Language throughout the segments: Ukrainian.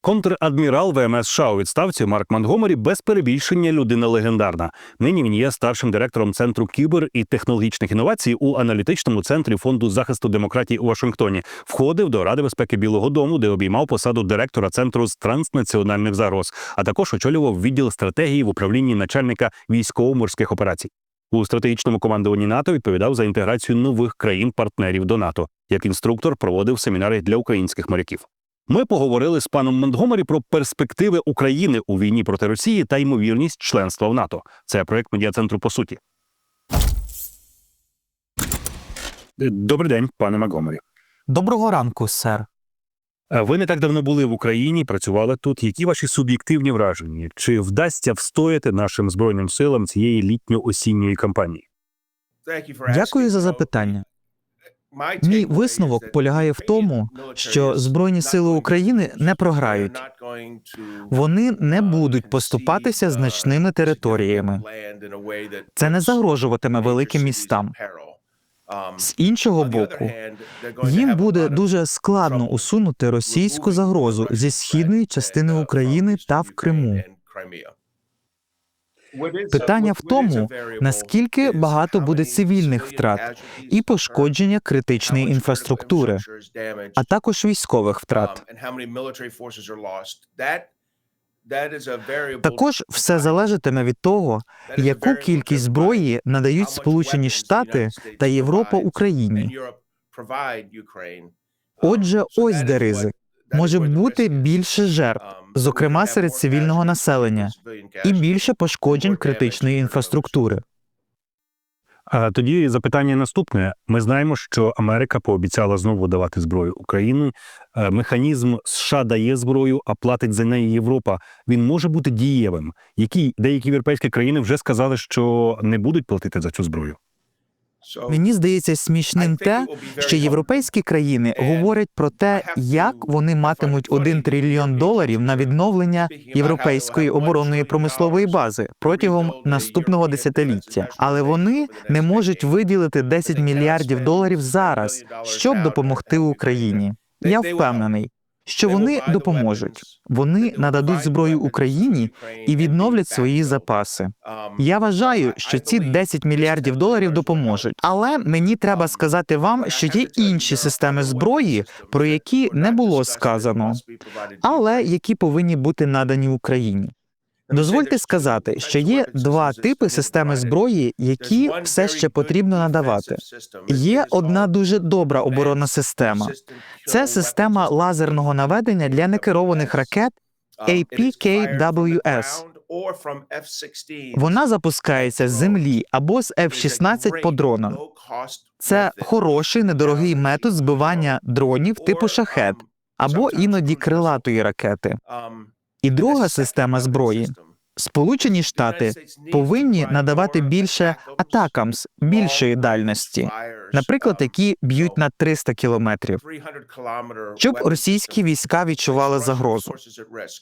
Контрадмірал ВМС США у відставці Марк Монтгомері без перебільшення людина легендарна. Нині він є старшим директором центру кібер і технологічних інновацій у аналітичному центрі фонду захисту демократії у Вашингтоні. Входив до Ради безпеки Білого Дому, де обіймав посаду директора центру з транснаціональних загроз, а також очолював відділ стратегії в управлінні начальника військово-морських операцій. У стратегічному командуванні НАТО відповідав за інтеграцію нових країн-партнерів до НАТО. Як інструктор проводив семінари для українських моряків. Ми поговорили з паном Монтгомері про перспективи України у війні проти Росії та ймовірність членства в НАТО. Це проект медіа-центру по суті. Добрий день, пане Монтгомері. Доброго ранку, сер. Ви не так давно були в Україні, працювали тут. Які ваші суб'єктивні враження? Чи вдасться встояти нашим збройним силам цієї літньо-осінньої кампанії? Дякую за запитання. Мій висновок полягає в тому, що Збройні сили України не програють. Вони не будуть поступатися значними територіями. Це не загрожуватиме великим містам. З іншого боку, їм буде дуже складно усунути російську загрозу зі східної частини України та в Криму. Питання в тому, наскільки багато буде цивільних втрат і пошкодження критичної інфраструктури, а також військових втрат. Також все залежатиме від того, яку кількість зброї надають Сполучені Штати та Європа Україні. Отже, ось де ризик. Може бути більше жертв, зокрема серед цивільного населення, і більше пошкоджень критичної інфраструктури. А тоді запитання наступне: ми знаємо, що Америка пообіцяла знову давати зброю Україні. Е, Механізм США дає зброю, а платить за неї Європа. Він може бути дієвим. Які деякі європейські країни вже сказали, що не будуть платити за цю зброю. Мені здається смішним те, що європейські країни говорять про те, як вони матимуть один трильйон доларів на відновлення європейської оборонної промислової бази протягом наступного десятиліття, але вони не можуть виділити 10 мільярдів доларів зараз, щоб допомогти Україні. Я впевнений, що вони допоможуть. Вони нададуть зброю Україні і відновлять свої запаси. Я вважаю, що ці 10 мільярдів доларів допоможуть. Але мені треба сказати вам, що є інші системи зброї, про які не було сказано, але які повинні бути надані Україні. Дозвольте сказати, що є два типи системи зброї, які все ще потрібно надавати. Є одна дуже добра оборонна система. Це система лазерного наведення для некерованих ракет APKWS. Вона запускається з землі або з F-16 по дронам. Це хороший недорогий метод збивання дронів типу шахет або іноді крилатої ракети. І друга система зброї. Сполучені Штати повинні надавати більше атакамс більшої дальності, наприклад, які б'ють на 300 кілометрів, щоб російські війська відчували загрозу.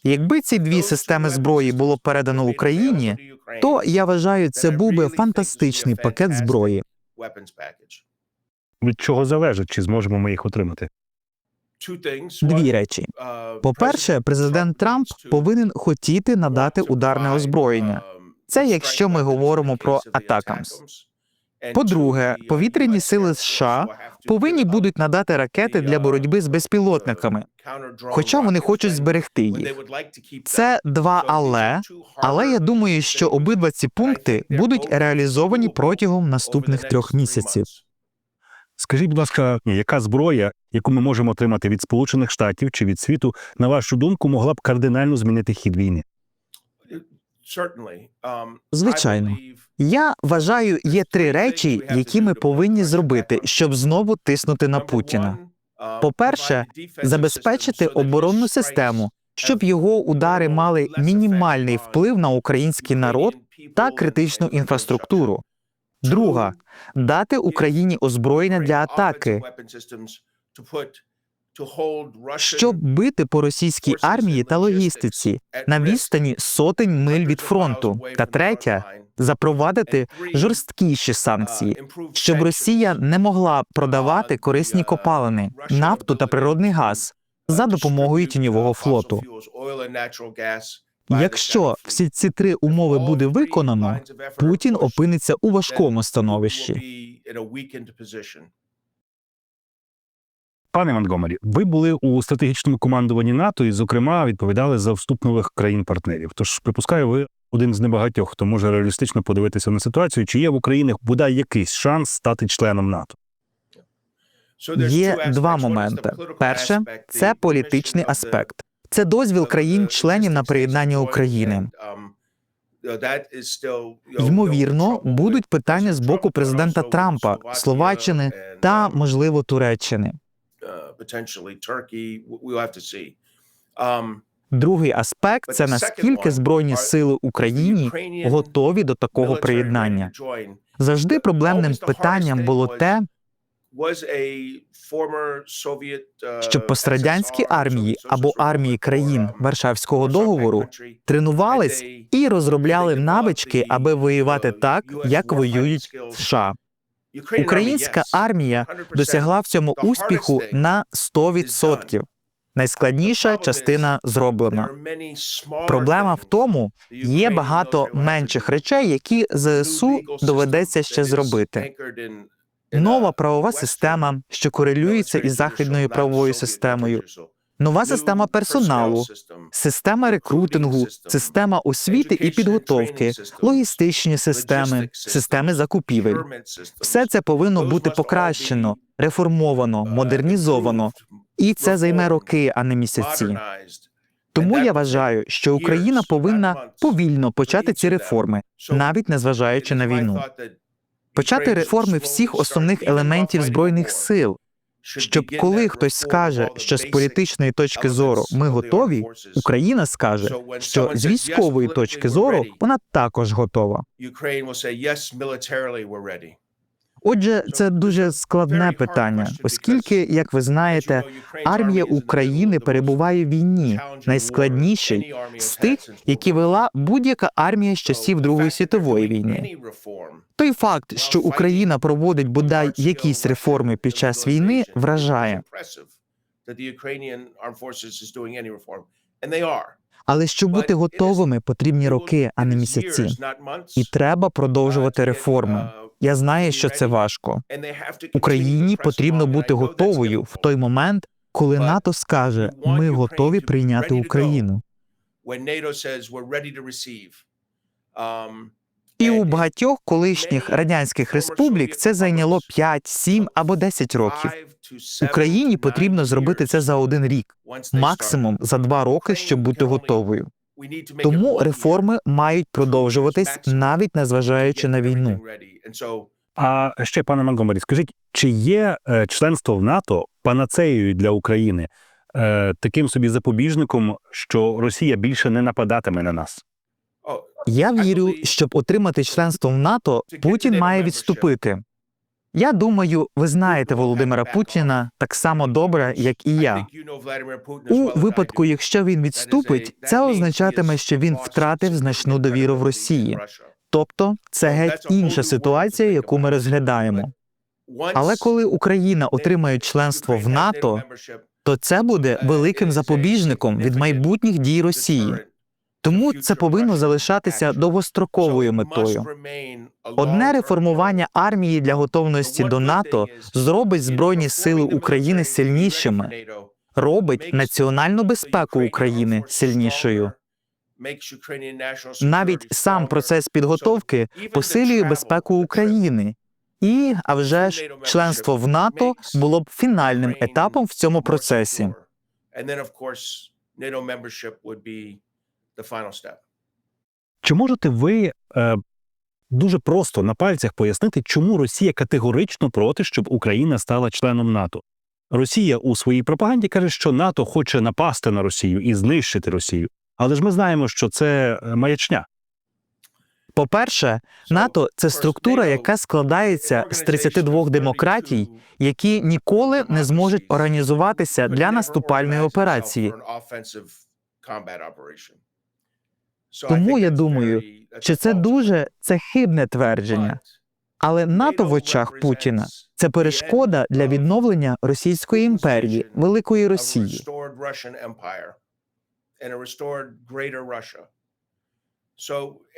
Якби ці дві системи зброї було передано Україні, то я вважаю, це був би фантастичний пакет зброї. Від чого залежить, чи зможемо ми їх отримати? Дві речі: по-перше, президент Трамп повинен хотіти надати ударне озброєння. Це якщо ми говоримо про атакамс. По-друге, повітряні сили США повинні будуть надати ракети для боротьби з безпілотниками, хоча вони хочуть зберегти їх. Це два але, але я думаю, що обидва ці пункти будуть реалізовані протягом наступних трьох місяців. Скажіть, будь ласка, яка зброя, яку ми можемо отримати від Сполучених Штатів чи від світу, на вашу думку, могла б кардинально змінити хід війни? Звичайно. Я вважаю, є три речі, які ми повинні зробити, щоб знову тиснути на Путіна. По-перше, забезпечити оборонну систему, щоб його удари мали мінімальний вплив на український народ та критичну інфраструктуру. Друга дати Україні озброєння для атаки, щоб бити по російській армії та логістиці на відстані сотень миль від фронту. Та третя запровадити жорсткіші санкції, щоб Росія не могла продавати корисні копалини, нафту та природний газ, за допомогою тіньового флоту. Якщо всі ці три умови буде виконано, Путін опиниться у важкому становищі. Пане Монгомері, ви були у стратегічному командуванні НАТО і, зокрема, відповідали за вступ нових країн-партнерів. Тож припускаю, ви один з небагатьох, хто може реалістично подивитися на ситуацію, чи є в Україні бодай якийсь шанс стати членом НАТО. Є два моменти. Перше це політичний аспект. Це дозвіл країн-членів на приєднання України. Ймовірно, будуть питання з боку президента Трампа, Словаччини та, можливо, Туреччини. Другий аспект це наскільки збройні сили України готові до такого приєднання. Завжди проблемним питанням було те, щоб пострадянські армії або армії країн Варшавського договору тренувались і розробляли навички, аби воювати так, як воюють США. Українська армія досягла в цьому успіху на 100%. Найскладніша частина зроблена. Проблема в тому, є багато менших речей, які ЗСУ доведеться ще зробити. Нова правова система, що корелюється із західною правовою системою, нова система персоналу, система рекрутингу, система освіти і підготовки, логістичні системи, системи закупівель. Все це повинно бути покращено, реформовано, модернізовано, і це займе роки, а не місяці. Тому я вважаю, що Україна повинна повільно почати ці реформи, навіть незважаючи на війну. Почати реформи всіх основних елементів збройних сил, щоб коли хтось скаже, що з політичної точки зору ми готові, Україна скаже, що з військової точки зору вона також готова. Отже, це дуже складне питання, оскільки, як ви знаєте, армія України перебуває в війні, найскладнішій з тих, які вела будь-яка армія з часів Другої світової війни. Той факт, що Україна проводить бодай якісь реформи під час війни, вражає. Але щоб бути готовими, потрібні роки, а не місяці. І треба продовжувати реформи. Я знаю, що це важко. Україні потрібно бути готовою в той момент, коли НАТО скаже, ми готові прийняти Україну. І у багатьох колишніх радянських республік це зайняло 5, 7 або 10 років. Україні потрібно зробити це за один рік, максимум за два роки, щоб бути готовою. Тому реформи мають продовжуватись навіть незважаючи на війну. А ще, пане Монгомері, скажіть, чи є е, членство в НАТО панацеєю для України е, таким собі запобіжником, що Росія більше не нападатиме на нас? Я вірю, щоб отримати членство в НАТО, Путін має відступити. Я думаю, ви знаєте Володимира Путіна так само добре, як і я. У випадку, якщо він відступить, це означатиме, що він втратив значну довіру в Росії. Тобто, це геть інша ситуація, яку ми розглядаємо. Але коли Україна отримає членство в НАТО, то це буде великим запобіжником від майбутніх дій Росії. Тому це повинно залишатися довгостроковою метою. Одне реформування армії для готовності до НАТО зробить збройні сили України сильнішими, робить національну безпеку України сильнішою. Навіть сам процес підготовки посилює безпеку України. І, а вже ж, членство в НАТО було б фінальним етапом в цьому процесі. Чи можете ви е, дуже просто на пальцях пояснити, чому Росія категорично проти, щоб Україна стала членом НАТО? Росія у своїй пропаганді каже, що НАТО хоче напасти на Росію і знищити Росію. Але ж ми знаємо, що це е, маячня. По-перше, НАТО це структура, яка складається з 32 демократій, які ніколи не зможуть організуватися для наступальної операції. Тому я думаю, що це дуже це хибне твердження. Але НАТО в очах Путіна це перешкода для відновлення Російської імперії, Великої Росії.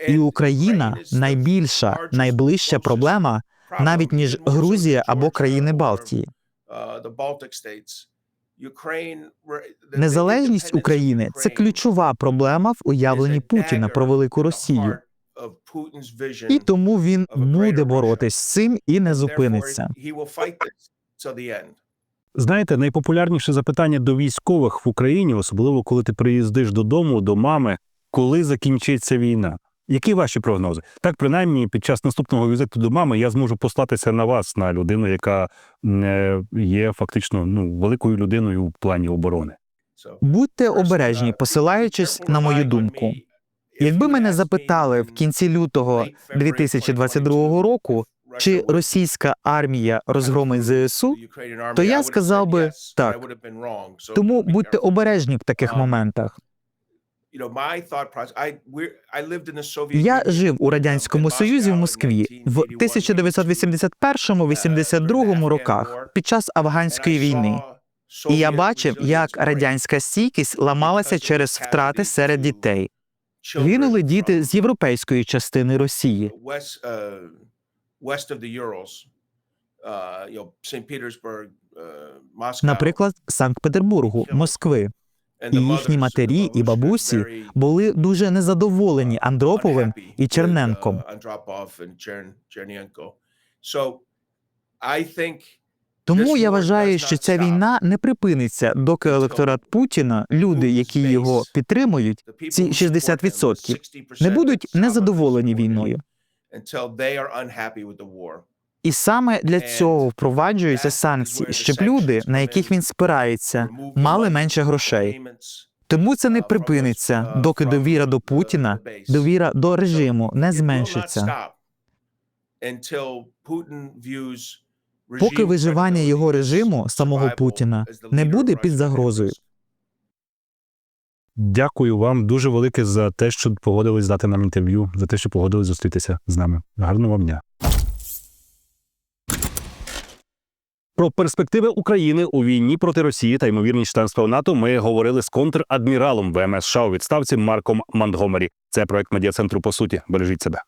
І Україна найбільша, найближча проблема навіть ніж Грузія або країни Балтії. Незалежність України це ключова проблема в уявленні Путіна про велику Росію. І тому він буде боротись з цим і не зупиниться. Знаєте, найпопулярніше запитання до військових в Україні, особливо коли ти приїздиш додому, до мами, коли закінчиться війна. Які ваші прогнози? Так, принаймні, під час наступного візиту до мами я зможу послатися на вас, на людину, яка е, є фактично ну, великою людиною в плані оборони. Будьте обережні, посилаючись на мою думку. Якби мене запитали в кінці лютого 2022 року, чи російська армія розгромить ЗСУ, то я сказав би так. тому будьте обережні в таких моментах. Я жив у радянському союзі в Москві в 1981-82 роках під час афганської війни. І я бачив, як радянська стійкість ламалася через втрати серед дітей. Гинули діти з європейської частини Росії. Наприклад, Санкт-Петербургу, Москви. І їхні матері і бабусі були дуже незадоволені Андроповим і Черненком. Тому я вважаю, що ця війна не припиниться, доки електорат Путіна, люди, які його підтримують, ці 60%, не будуть незадоволені війною. І саме для цього впроваджуються санкції, щоб люди, на яких він спирається, мали менше грошей. Тому це не припиниться, доки довіра до Путіна, довіра до режиму не зменшиться. Поки виживання його режиму, самого Путіна, не буде під загрозою. Дякую вам дуже велике за те, що погодились дати нам інтерв'ю, за те, що погодились зустрітися з нами. Гарного вам дня. Про перспективи України у війні проти Росії та ймовірність членства в НАТО ми говорили з контрадміралом ВМС США у відставці Марком Монтгомері. Це проект медіа центру по суті. Бережіть себе.